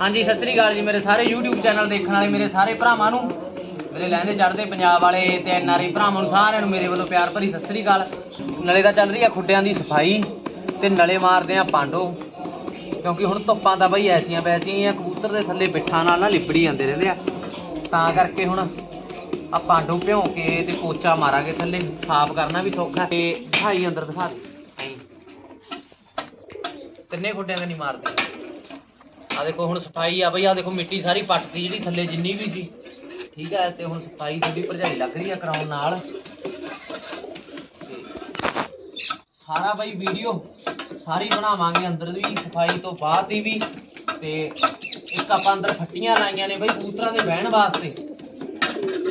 ਹਾਂਜੀ, ਸਤਿ ਸ੍ਰੀ ਅਕਾਲ ਜੀ ਮੇਰੇ ਸਾਰੇ YouTube ਚੈਨਲ ਦੇਖਣ ਵਾਲੇ, ਮੇਰੇ ਸਾਰੇ ਭਰਾਵਾਂ ਨੂੰ। ਮੇਰੇ ਲਹਿੰਦੇ ਚੜਦੇ ਪੰਜਾਬ ਵਾਲੇ ਤੇ ਐਨਆਰਆਈ ਭਰਾਵਾਂ ਨੂੰ ਸਾਰਿਆਂ ਨੂੰ ਮੇਰੇ ਵੱਲੋਂ ਪਿਆਰ ਭਰੀ ਸਤਿ ਸ੍ਰੀ ਅਕਾਲ। ਨਲੇ ਦਾ ਚੱਲ ਰਹੀ ਆ ਖੁੱਡਿਆਂ ਦੀ ਸਫ਼ਾਈ ਤੇ ਨਲੇ ਮਾਰਦੇ ਆ ਪਾਂਡੋ। ਕਿਉਂਕਿ ਹੁਣ ਧੁੱਪਾਂ ਤਾਂ ਬਈ ਐਸੀਆਂ ਵੈਸੀਆਂ ਕਬੂਤਰ ਦੇ ਥੱਲੇ ਬਿੱਠਾਂ ਨਾਲ ਨਾ ਲਿਪੜੀ ਜਾਂਦੇ ਰਹਿੰਦੇ ਆ। ਤਾਂ ਕਰਕੇ ਹੁਣ ਆ ਪਾਂਡੋ ਭਿਉਂ ਕੇ ਤੇ ਪੋਚਾ ਮਾਰਾਂਗੇ ਥੱਲੇ, ਸਾਫ਼ ਕਰਨਾ ਵੀ ਸੌਖਾ। ਤੇ ਦਿਖਾਈ ਅੰਦਰ ਦਿਖਾ ਦੇ। ਤਿੰਨੇ ਖੁੱਡਿਆਂ ਦੇ ਨਹੀਂ ਮਾਰਦੇ। ਆ ਦੇਖੋ ਹੁਣ ਸਫ਼ਾਈ ਆ ਬਈ, ਆ ਦੇਖੋ ਮਿੱਟੀ ਸਾਰੀ ਪੱਟਦੀ ਜਿਹੜੀ ਥੱਲੇ ਜਿੰਨੀ ਵੀ ਸੀ। ਠੀਕ ਹੈ ਤੇ ਹੁਣ ਸਫ਼ਾਈ ਥੋੜੀ ਭਰਜਾਈ ਲੱਗ ਰਹੀ ਆ ਕਰਾਉਣ ਨਾਲ। ਸਾਰਾ ਬਈ ਵੀਡੀਓ ਸਾਰੀ ਬਣਾਵਾਂਗੇ ਅੰਦਰ ਦੀ ਵੀ ਸਫ਼ਾਈ ਤੋਂ ਬਾਅਦ ਦੀ ਵੀ। ਤੇ ਇੱਕ ਆਪਾਂ ਅੰਦਰ ਫੱਟੀਆਂ ਲਾਈਆਂ ਨੇ ਬਈ ਕੂਤਰਾਂ ਦੇ ਬਹਿਣ ਵਾਸਤੇ।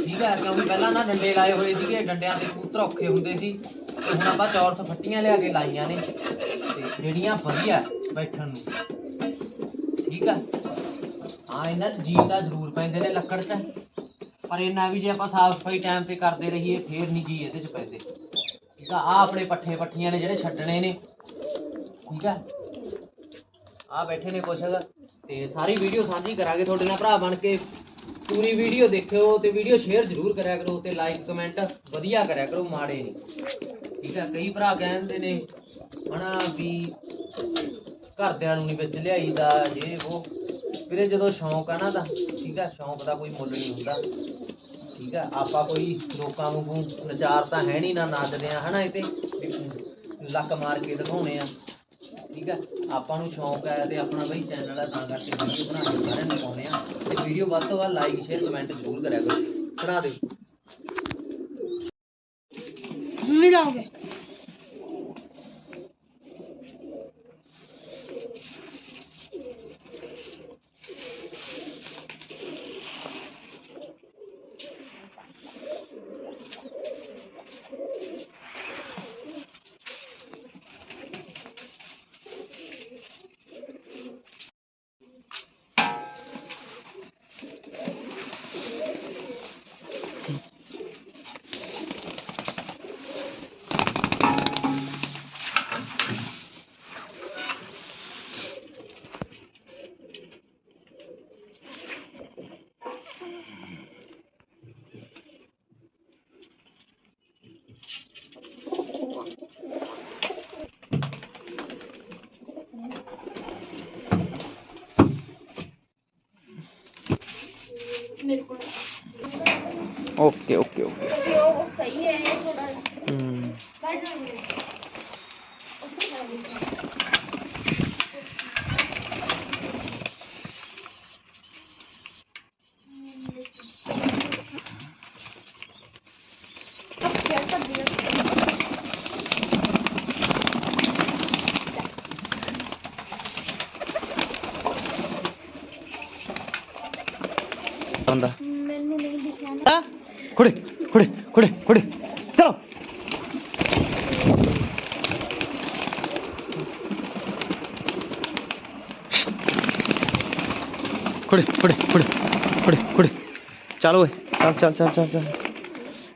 ਠੀਕ ਹੈ ਕਿਉਂਕਿ ਪਹਿਲਾਂ ਨਾ ਡੰਡੇ ਲਾਏ ਹੋਏ ਸੀਗੇ, ਡੰਡਿਆਂ ਤੇ ਕੂਤਰ ਔਖੇ ਹੁੰਦੇ ਸੀ। ਤੇ ਹੁਣ ਆਪਾਂ ਚੌਰਸ ਫੱਟੀਆਂ ਲਿਆ ਕੇ ਲਾਈਆਂ ਨੇ। ਤੇ ਜਿਹੜੀਆਂ ਵਧੀਆ ਬੈਠਣ ਨੂੰ। ਠੀਕ ਆ। ਹਾਂ, ਇਹਨਾਂ 'ਚ ਜੀਵ ਦਾ ਜ਼ਰੂਰ ਪੈਂਦੇ ਨੇ ਲੱਕੜ 'ਚ। ਪਰ ਇਹਨਾਂ ਵੀ ਜੇ ਆਪਾਂ ਸਾਫ਼ ਸਫ਼ਾਈ ਟਾਈਮ ਤੇ ਕਰਦੇ ਰਹੀਏ, ਫੇਰ ਨਹੀਂ ਜੀ ਇਹਦੇ 'ਚ ਪੈਂਦੇ। ਠੀਕ ਆ ਆ ਆਪਣੇ ਪੱਠੇ ਪੱਠੀਆਂ ਨੇ ਜਿਹੜੇ ਛੱਡਣੇ ਨੇ। ਠੀਕ ਆ। ਆ ਬੈਠੇ ਨੇ ਕੁਛ। ਤੇ ਸਾਰੀ ਵੀਡੀਓ ਸਾਂਝੀ ਕਰਾਂਗੇ ਤੁਹਾਡੇ ਨਾਲ ਭਰਾ ਬਣ ਕੇ। ਪੂਰੀ ਵੀਡੀਓ ਦੇਖਿਓ ਤੇ ਵੀਡੀਓ ਸ਼ੇਅਰ ਜ਼ਰੂਰ ਕਰਿਆ ਕਰੋ ਤੇ ਲਾਈਕ ਕਮੈਂਟ ਵਧੀਆ ਕਰਿਆ ਕਰੋ, ਮਾੜੇ ਨਹੀਂ। ਠੀਕ ਆ, ਕਈ ਭਰਾ ਕਹਿੰਦੇ ਨੇ, ਹਨਾ ਵੀ ਘਰਦਿਆਂ ਨੂੰ ਨਹੀਂ ਵਿੱਚ ਲਿਆਈਦਾ ਜੇ ਉਹ। ਵੀਰੇ, ਜਦੋਂ ਸ਼ੌਂਕ ਆ ਨਾ ਦਾ ਠੀਕ ਆ, ਸ਼ੌਂਕ ਦਾ ਕੋਈ ਮੁੱਲ ਨਹੀਂ ਹੁੰਦਾ। ਠੀਕ ਆ, ਆਪਾਂ ਕੋਈ ਲੋਕਾਂ ਵਾਂਗੂ ਨਚਾਰ ਤਾਂ ਹੈ ਨਹੀਂ ਨਾ ਨੱਚਦੇ ਆ, ਹਨਾ ਇਹ ਤੇ? ਲੱਕ ਮਾਰ ਕੇ ਦਿਖਾਉਣੇ ਆ। ਠੀਕ ਆ, ਆਪਾਂ ਨੂੰ ਸ਼ੌਂਕ ਹੈ ਤੇ ਆਪਣਾ ਬਈ ਚੈਨਲ ਹੈ ਤਾਂ ਕਰਕੇ ਵੀਡੀਓ ਬਣਾ ਕੇ ਸਾਰਿਆਂ ਨੂੰ ਪਾਉਣੇ ਆ। ਤੇ ਵੀਡੀਓ ਵੱਧ ਤੋਂ ਵੱਧ ਲਾਈਕ ਸ਼ੇਅਰ ਕਮੈਂਟ ਜ਼ਰੂਰ ਕਰਿਆ ਕਰੋ। ਚੜਾ ਦਿਓ। ਮੰਮੀ ਲਾਓਗੇ? ਮੇਰੇ ਕੋਲ। ਓਕੇ ਓਕੇ ਓਕੇ ਤੇ ਉਹ ਸਹੀ ਹੈ ਥੋੜਾ ਹੂੰ। ਬੈਠ ਜਾਓਗੇ ਆਉਂਦਾ ਮੈਨੂੰ ਨਹੀਂ ਦਿਖਿਆ। ਨਾ ਆ ਕੁੜੇ ਕੁੜੇ ਕੁੜੇ ਕੁੜੇ ਚਲੋ। ਕੁੜੇ ਕੁੜੇ ਕੁੜੇ ਕੁੜੇ ਕੁੜੇ ਚੱਲ ਓਏ ਚੱਲ ਚੱਲ ਚੱਲ ਚੱਲ ਚੱਲ।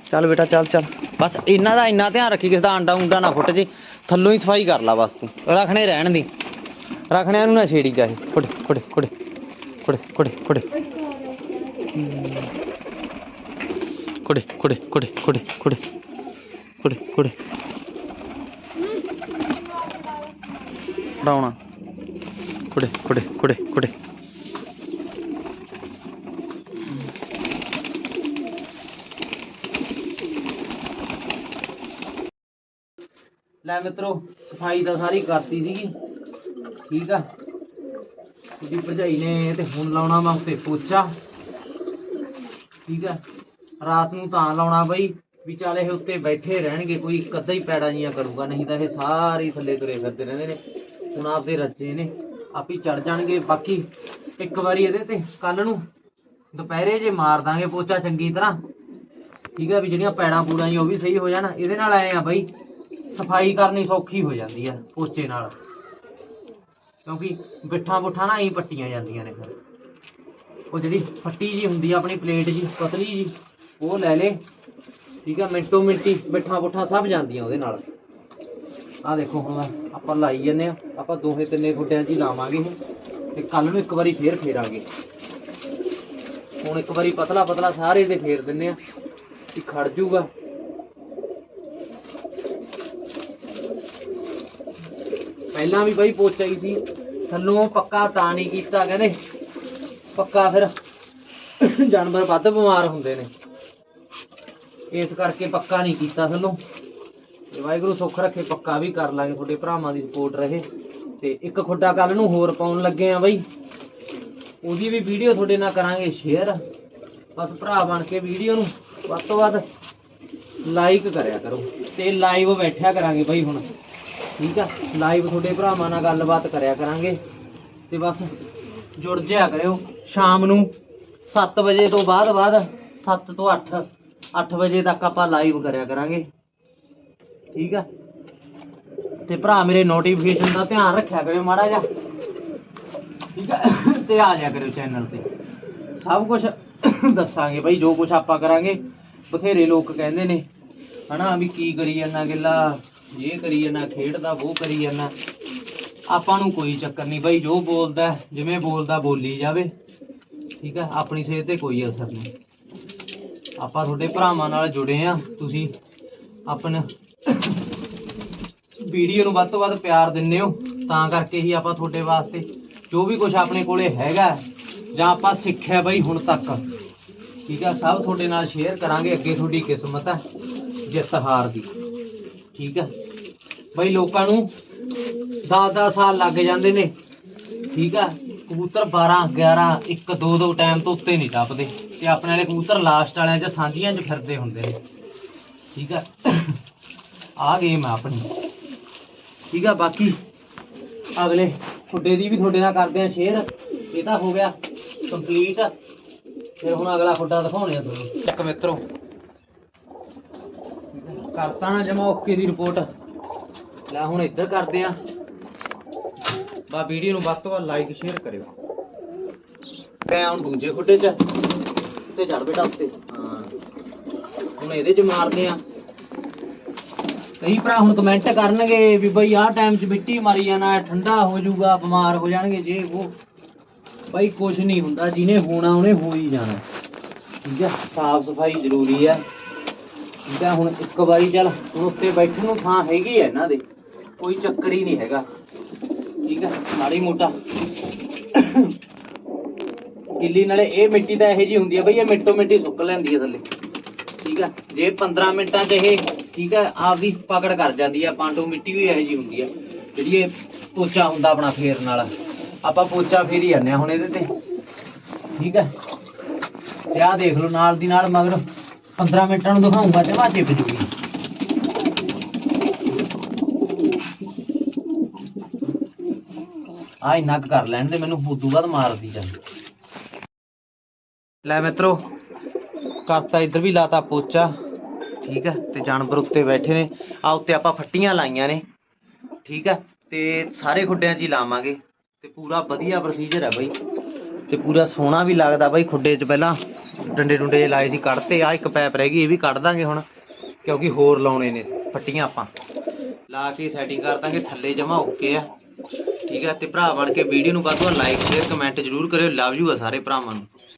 ਚੱਲ ਬੇਟਾ ਚੱਲ ਚੱਲ। ਬਸ ਇਹਨਾਂ ਦਾ ਇੰਨਾ ਧਿਆਨ ਰੱਖੀ ਕਿਸੇ ਦਾ ਆਂਡਾ ਉਂਡਾ ਨਾ ਫੁੱਟ ਜੇ। ਥੱਲੋਂ ਹੀ ਸਫ਼ਾਈ ਕਰ ਲਾ ਬਸ ਤੂੰ। ਰੱਖਣੇ ਰਹਿਣ ਦੀ। ਰੱਖਣਿਆਂ ਨੂੰ ਨਾ ਛੇੜੀ ਜਾਏ। ਕੁੜੇ ਕੁੜੇ ਕੁੜੇ ਕੁੜੇ ਕੁੜੇ ਕੁੜੇ ಕೊಡಿ ಕೊಡಿ ಕೊಡಿ ಕೊಡಿ ಕೊಡಿ ಕೊಡಿ ಕೊಡಿ. ಡೌಣ ಕೊಡಿ ಕೊಡಿ ಕೊಡಿ ಕೊಡಿ. ਲੈ ਮਿੱਤਰੋ, ਸਫ਼ਾਈ ਤਾਂ ਸਾਰੀ ਕਰਤੀ ਸੀਗੀ। ਠੀਕ ਆ। ਦੀ ਭਰਜਾਈ ਨੇ ਤੇ ਹੁਣ ਲਾਉਣਾ ਵਾ ਉੱਤੇ ਪੋਚਾ। ਠੀਕ ਹੈ ਰਾਤ ਨੂੰ ਤਾਂ ਲਾਉਣਾ ਬਈ, ਵੀ ਚੱਲ ਇਹ ਉੱਤੇ ਬੈਠੇ ਰਹਿਣਗੇ, ਕੋਈ ਇੱਕ ਅੱਧਾ ਹੀ ਪੈੜਾ ਜੀਆਂ ਕਰੂਗਾ, ਨਹੀਂ ਤਾਂ ਇਹ ਸਾਰੇ ਥੱਲੇ ਤੁਰੇ ਫਿਰਦੇ ਰਹਿੰਦੇ ਨੇ। ਹੁਣ ਆਪਦੇ ਰੱਜੇ ਨੇ, ਆਪੀ ਚੜ ਜਾਣਗੇ। ਬਾਕੀ ਇੱਕ ਵਾਰੀ ਇਹਦੇ ਤੇ ਕੱਲ ਨੂੰ ਦੁਪਹਿਰੇ ਜੇ ਮਾਰ ਦਾਂਗੇ ਪੋਚਾ ਚੰਗੀ ਤਰ੍ਹਾਂ, ਠੀਕ ਹੈ ਵੀ ਜਿਹੜੀਆਂ ਪੈੜਾਂ ਪੂੜਾਂ ਜੀ ਉਹ ਵੀ ਸਹੀ ਹੋ ਜਾਣ। ਇਹਦੇ ਨਾਲ ਆਏ ਆ ਬਈ, ਸਫ਼ਾਈ ਕਰਨੀ ਸੌਖੀ ਹੋ ਜਾਂਦੀ ਆ ਪੋਚੇ ਨਾਲ। ਕਿਉਂਕਿ ਬਿੱਠਾਂ ਬੁੱਠਾਂ ਨਾ ਹੀ ਪੱਟੀਆਂ ਜਾਂਦੀਆਂ ਨੇ ਫਿਰ। ਉਹ ਜਿਹੜੀ ਫੱਟੀ ਜੀ ਹੁੰਦੀ ਆ, ਆਪਣੀ ਪਲੇਟ ਜੀ ਪਤਲੀ ਜੀ ਉਹ ਲੈ ਲੇ। ਠੀਕ ਆ, ਮਿੰਟੋ ਮਿੰਟੀ ਬਿੱਠਾਂ ਬੁੱਠਾਂ ਸਭ ਜਾਂਦੀਆਂ ਉਹਦੇ ਨਾਲ। ਆ ਦੇਖੋ ਹੁਣ ਆਪਾਂ ਲਾਈ ਜੰਨੇ ਆ। ਆਪਾਂ ਦੋਹੇ ਤਿੰਨੇ ਗੁੱਡਿਆਂ 'ਚ ਹੀ ਲਾਵਾਂਗੇ ਤੇ ਕੱਲ ਨੂੰ ਇੱਕ ਵਾਰੀ ਫੇਰ ਫੇਰਾਂਗੇ। ਹੁਣ ਇੱਕ ਵਾਰੀ ਪਤਲਾ ਪਤਲਾ ਸਾਰੇ ਤੇ ਫੇਰ ਦਿੰਨੇ ਆ ਕਿ ਖੜ ਜੂਗਾ। ਪਹਿਲਾਂ ਵੀ ਬਾਈ ਪੋਚਾ ਹੀ ਸੀ, ਥੱਲੋਂ ਪੱਕਾ ਤਾਂ ਨਹੀਂ ਕੀਤਾ, ਕਹਿੰਦੇ। ਪੱਕਾ ਫਿਰ। ਜਾਨਵਰ ਵੱਧ ਬਿਮਾਰ ਹੁੰਦੇ ਨੇ। ਇਸ ਕਰਕੇ ਪੱਕਾ ਨਹੀਂ ਕੀਤਾ ਥੱਲੋਂ ਤੇ ਵਾਹਿਗੁਰੂ ਸੁੱਖ ਰੱਖੇ, ਪੱਕਾ ਵੀ ਕਰ ਲਾਂਗੇ। ਤੁਹਾਡੇ ਭਰਾਵਾਂ ਦੀ ਸਪੋਰਟ ਰਹੇ। ਤੇ ਇੱਕ ਖੁੱਡਾ ਕੱਲ ਨੂੰ ਹੋਰ ਪਾਉਣ ਲੱਗੇ ਆ ਬਾਈ। ਉਹਦੀ ਵੀ ਵੀਡੀਓ ਤੁਹਾਡੇ ਨਾਲ ਕਰਾਂਗੇ ਸ਼ੇਅਰ ਬਸ ਭਰਾ ਬਣ ਕੇ ਵੀਡੀਓ ਨੂੰ ਵੱਧ ਤੋਂ ਵੱਧ ਲਾਈਕ ਕਰਿਆ ਕਰੋ। ਤੇ ਲਾਈਵ ਬੈਠਿਆ ਕਰਾਂਗੇ ਬਈ ਹੁਣ। ਠੀਕ ਆ? ਲਾਈਵ ਤੁਹਾਡੇ ਭਰਾਵਾਂ ਨਾਲ ਗੱਲਬਾਤ ਕਰਿਆ ਕਰਾਂਗੇ। ਤੇ ਬਸ ਜੁੜ ਜਿਆ ਕਰਿਓ। ਸ਼ਾਮ ਨੂੰ 7 ਵਜੇ ਤੋਂ ਬਾਅਦ ਬਾਅਦ 7 ਤੋਂ 8 8 ਵਜੇ ਤੱਕ ਆਪਾਂ ਲਾਈਵ ਕਰਿਆ ਕਰਾਂਗੇ। ਠੀਕ ਆ? ਤੇ ਭਰਾ, ਮੇਰੇ ਨੋਟੀਫਿਕੇਸ਼ਨ ਦਾ ਧਿਆਨ ਰੱਖਿਆ ਕਰਿਓ ਮਾੜਾ ਜਿਹਾ। ਠੀਕ ਆ? ਤੇ ਆ ਜਾਇਆ ਕਰਿਓ ਚੈਨਲ ਤੇ। ਸਭ ਕੁਝ ਦੱਸਾਂਗੇ ਬਈ, ਜੋ ਕੁਝ ਆਪਾਂ ਕਰਾਂਗੇ। ਬਥੇਰੇ ਲੋਕ ਕਹਿੰਦੇ ਨੇ, ਹਨਾ, ਵੀ ਕੀ ਕਰੀ ਜਾਂਦਾ ਗਿੱਲਾ ਇਹ ਕਰੀ ਜਾਂਦਾ, ਖੇਡਦਾ, ਉਹ ਕਰੀ ਜਾਂਦਾ। ਆਪਾਂ ਨੂੰ ਕੋਈ ਚੱਕਰ ਨਹੀਂ ਬਈ, ਜੋ ਬੋਲਦਾ, ਜਿਵੇਂ ਬੋਲਦਾ, ਬੋਲੀ ਜਾਵੇ। ਠੀਕ ਹੈ ਆਪਣੀ ਸਿਹਤ ਤੇ ਕੋਈ ਅਸਰ ਨਹੀਂ। ਆਪਾਂ ਤੁਹਾਡੇ ਭਰਾਵਾਂ ਨਾਲ ਜੁੜੇ ਆ। ਤੁਸੀਂ ਆਪਣਾ ਵੀਡੀਓ ਨੂੰ ਵੱਧ ਤੋਂ ਵੱਧ ਪਿਆਰ ਦਿੰਦੇ ਹੋ। ਤਾਂ ਕਰਕੇ ਹੀ ਆਪਾਂ ਤੁਹਾਡੇ ਵਾਸਤੇ ਜੋ ਵੀ ਕੁਝ ਆਪਣੇ ਕੋਲੇ ਹੈਗਾ ਜਾਂ ਆਪਾਂ ਸਿੱਖਿਆ ਬਈ ਹੁਣ ਤੱਕ। ਠੀਕ ਆ? ਸਭ ਤੁਹਾਡੇ ਨਾਲ ਸ਼ੇਅਰ ਕਰਾਂਗੇ ਅੱਗੇ ਤੁਹਾਡੀ ਕਿਸਮਤ ਹੈ ਜਿੱਤ ਹਾਰ ਦੀ। ਠੀਕ ਆ? ਬਈ ਲੋਕਾਂ ਨੂੰ 10-10 ਸਾਲ ਲੱਗ ਜਾਂਦੇ ਨੇ। ਠੀਕ ਆ? ਕਬੂਤਰ 12 11 1 2 2 ਟਾਈਮ ਤੋਂ ਉੱਤੇ ਨਹੀਂ ਟੱਪਦੇ ਤੇ ਆਪਣੇ ਵਾਲੇ ਕਬੂਤਰ ਲਾਸਟ ਵਾਲਿਆਂ 'ਚ ਸਾਂਝੀਆਂ 'ਚ ਫਿਰਦੇ ਹੁੰਦੇ ਨੇ। ਠੀਕ ਆ? ਆ ਗੇਮ ਆ ਆਪਣੀ। ਠੀਕ ਆ? ਬਾਕੀ ਅਗਲੇ ਖੁੱਡੇ ਦੀ ਵੀ ਤੁਹਾਡੇ ਨਾਲ ਕਰਦੇ ਆ ਸ਼ੇਅਰ ਇਹ ਤਾਂ ਹੋ ਗਿਆ ਕੰਪਲੀਟ ਫਿਰ ਹੁਣ ਅਗਲਾ ਖੁੱਡਾ ਦਿਖਾਉਣੇ ਆ ਤੁਹਾਨੂੰ। ਇੱਕ ਮਿੱਤਰੋ, ਕਰਤਾ ਨਾ ਜਮਾ ਓਕੇ ਦੀ ਰਿਪੋਰਟ ਲੈ ਹੁਣ ਇੱਧਰ ਕਰਦੇ ਆ। ਬਾ ਵੀਡੀਓ ਨੂੰ ਵੱਧ ਤੋਂ ਵੱਧ ਲਾਈਕ ਸ਼ੇਅਰ ਕਰਿਓ। ਮੈਂ ਹੁਣ ਦੂਜੇ ਖੁੱਡੇ 'ਚ ਤੇ ਚੜ ਬੇਟਾ ਉੱਤੇ। ਹਾਂ। ਹੁਣ ਇਹਦੇ 'ਚ ਮਾਰਦੇ ਆ। ਕਈ ਭਰਾ ਹੁਣ ਕਮੈਂਟ ਕਰਨਗੇ ਵੀ ਬਈ ਆਹ ਟਾਈਮ 'ਚ ਮਿੱਟੀ ਮਾਰੀ ਜਾਣਾ, ਠੰਡਾ ਹੋ ਜਾਊਗਾ, ਬਿਮਾਰ ਹੋ ਜਾਣਗੇ ਜੇ ਉਹ। ਬਈ ਕੁਝ ਨਹੀਂ ਹੁੰਦਾ, ਜਿਹਨੇ ਹੋਣਾ ਉਹਨੇ ਹੋ ਹੀ ਜਾਣਾ। ਠੀਕ ਹੈ ਸਾਫ਼ ਸਫ਼ਾਈ ਜ਼ਰੂਰੀ ਹੈ ਠੀਕ ਹੈ ਹੁਣ ਇੱਕ ਵਾਰੀ ਚੱਲ, ਹੁਣ ਉੱਤੇ ਬੈਠਣ ਨੂੰ ਥਾਂ ਹੈਗੀ ਹੈ ਇਹਨਾਂ ਦੇ। ਕੋਈ ਚੱਕਰ ਹੀ ਨਹੀਂ ਹੈਗਾ। ਠੀਕ ਹੈ ਮਾੜੀ ਮੋਟਾ। ਗਿੱਲੀ ਨਾਲੇ ਇਹ ਮਿੱਟੀ ਤਾਂ ਇਹੋ ਜੀ ਹੁੰਦੀ ਹੈ ਬਈ, ਇਹ ਮਿੰਟੋ ਮਿੰਟੀ ਸੁੱਕ ਲੈਂਦੀ ਹੈ ਥੱਲੇ। ਠੀਕ ਹੈ ਜੇ 15 ਮਿੰਟਾਂ 'ਚ ਇਹ, ਠੀਕ ਹੈ ਆਪਦੀ ਪਕੜ ਕਰ ਜਾਂਦੀ ਹੈ ਪਾਂਡੂ, ਮਿੱਟੀ ਵੀ ਇਹੋ ਜੀ ਹੁੰਦੀ ਹੈ ਜਿਹੜੀ ਇਹ ਪੋਚਾ ਹੁੰਦਾ ਆਪਣਾ ਫੇਰ ਨਾਲ। ਆਪਾਂ ਪੋਚਾ ਫੇਰੀ ਜਾਂਦੇ ਹਾਂ ਹੁਣ ਇਹਦੇ ਤੇ। ਠੀਕ ਹੈ ਤੇ ਆਹ ਦੇਖ ਲਓ ਨਾਲ ਦੀ ਨਾਲ ਮਗਰ 15 ਮਿੰਟਾਂ ਨੂੰ ਦਿਖਾਉਂਗਾ ਤੇ ਚਿਪ ਜੂਗੀ। ਆ ਇੰਨਾ ਕੁ ਕਰ ਲੈਣ ਦੇ ਮੈਨੂੰ ਉਦੋਂ ਬਾਅਦ ਮਾਰਦੀ ਜਾਂਦੀ। ਲੈ ਮਿੱਤਰੋ, ਕਰਤਾ ਇੱਧਰ ਵੀ ਲਾਤਾ ਪੋਚਾ, ਠੀਕ ਹੈ ਤੇ ਜਾਨਵਰ ਉੱਤੇ ਬੈਠੇ ਨੇ। ਆ ਉੱਤੇ ਆਪਾਂ ਫੱਟੀਆਂ ਲਾਈਆਂ ਨੇ, ਠੀਕ ਹੈ ਤੇ ਸਾਰੇ ਖੁੱਡਿਆਂ 'ਚ ਹੀ ਲਾਵਾਂਗੇ। ਤੇ ਪੂਰਾ ਵਧੀਆ ਪ੍ਰੋਸੀਜਰ ਹੈ ਬਾਈ। ਤੇ ਪੂਰਾ ਸੋਹਣਾ ਵੀ ਲੱਗਦਾ ਬਾਈ ਖੁੱਡੇ 'ਚ ਪਹਿਲਾਂ। ਡੰਡੇ ਡੁੰਡੇ ਜੇ ਲਾਏ ਸੀ ਕੱਢਤੇ ਆ ਇੱਕ ਪੈਪ ਰਹਿ ਗਈ, ਇਹ ਵੀ ਕੱਢ ਦਾਂਗੇ ਹੁਣ, ਕਿਉਂਕਿ ਹੋਰ ਲਾਉਣੇ ਨੇ ਫੱਟੀਆਂ ਆਪਾਂ। ਲਾ ਕੇ ਸੈਟਿੰਗ ਕਰ ਦਾਂਗੇ, ਥੱਲੇ ਜਮਾ ਓਕੇ ਆ। ਠੀਕ ਹੈ ਤੇ ਭਰਾ ਬਣ ਕੇ ਵੀਡੀਓ ਨੂੰ ਵੱਧ ਤੋਂ ਲਾਈਕ ਸ਼ੇਅਰ ਕਮੈਂਟ ਜ਼ਰੂਰ ਕਰਿਓ। ਲਵ ਯੂ ਆ ਸਾਰੇ ਭਰਾਵਾਂ ਨੂੰ।